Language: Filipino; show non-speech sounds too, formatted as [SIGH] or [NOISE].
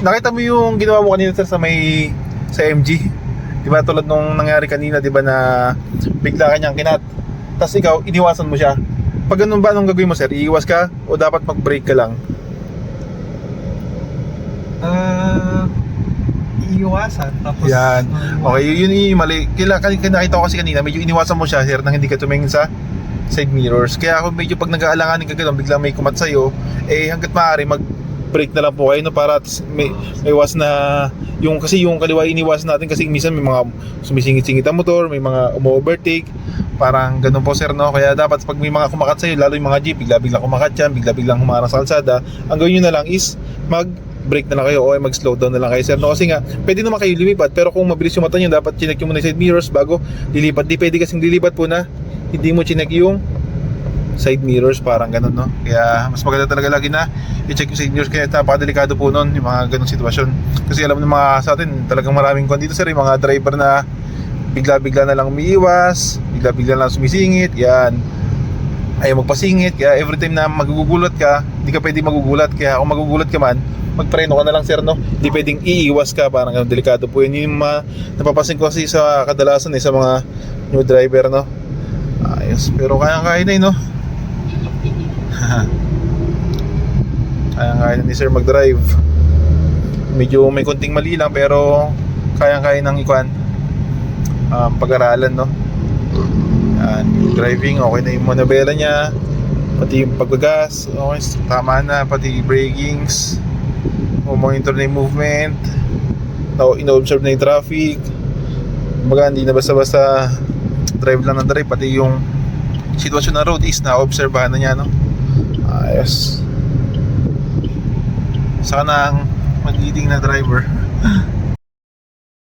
Nakita mo yung ginawa mo kanina sir sa may sa MG? Di ba tulad nung nangyari kanina, di ba na bigla kanyang kinat. Tapos ikaw, iniwasan mo siya. Pag ganun ba, anong gagawin mo sir? Iiwas ka o dapat mag-brake ka lang? Ah, iiwasan. Tapos, Yan. uh, Okay, yun yung mali. Kila, nakita ko kasi kanina, medyo iniwasan mo siya sir nang hindi ka tumingin sa side mirrors. Kaya ako medyo pag nag-aalanganin ka ganun, bigla may kumat sa'yo, eh hanggat maaari mag brake na lang po kayo no para may may iwas na yung kasi yung kaliwa iniwas natin kasi minsan may mga sumisingit-singit ang motor, may mga umo-overtake, parang ganun po sir no. Kaya dapat pag may mga kumakat sa lalo yung mga jeep, bigla-bigla kumakat yan, bigla-biglang humarang sa kalsada, ang gawin niyo na lang is mag brake na lang kayo o ay mag-slow down na lang kayo sir no? Kasi nga pwede naman kayo lumipat pero kung mabilis yung mata niyo dapat chinek yung muna yung side mirrors bago lilipat. Di pwede kasing lilipat po na hindi mo chinek yung side mirrors parang ganun no? Kaya mas maganda talaga lagi na i-check yung side mirrors. Kaya napakadelikado po nun yung mga ganung sitwasyon. Kasi alam ng mga sa atin talagang maraming kwan dito sir. Yung mga driver na bigla-bigla na lang umiiwas bigla-bigla na lang sumisingit yan. Ayaw magpasingit kaya every time na magugulat ka hindi ka pwede magugulat. Kaya kung magugulat ka man magpreno ka na lang sir no? Hindi pwedeng iiwas ka parang ganun. Delikado po yun. Yung mga napapansin ko kasi sa kadalasan eh sa mga new driver no? Ayos. Pero kaya kaya na yun no [LAUGHS] kaya kaya na ni sir mag-drive. Medyo may konting mali lang pero kaya kaya nang ikuan um, pag-aralan no? Yan, driving okay na yung manabela niya pati yung pagbagas okay, tama na pati brakings monitor na yung movement na ino-observe na yung traffic. Kumbaga hindi na basta-basta drive lang ng drive pati yung sitwasyon ng road is na-obserbahan na niya no ayos. Saka na ang magiging na driver [LAUGHS]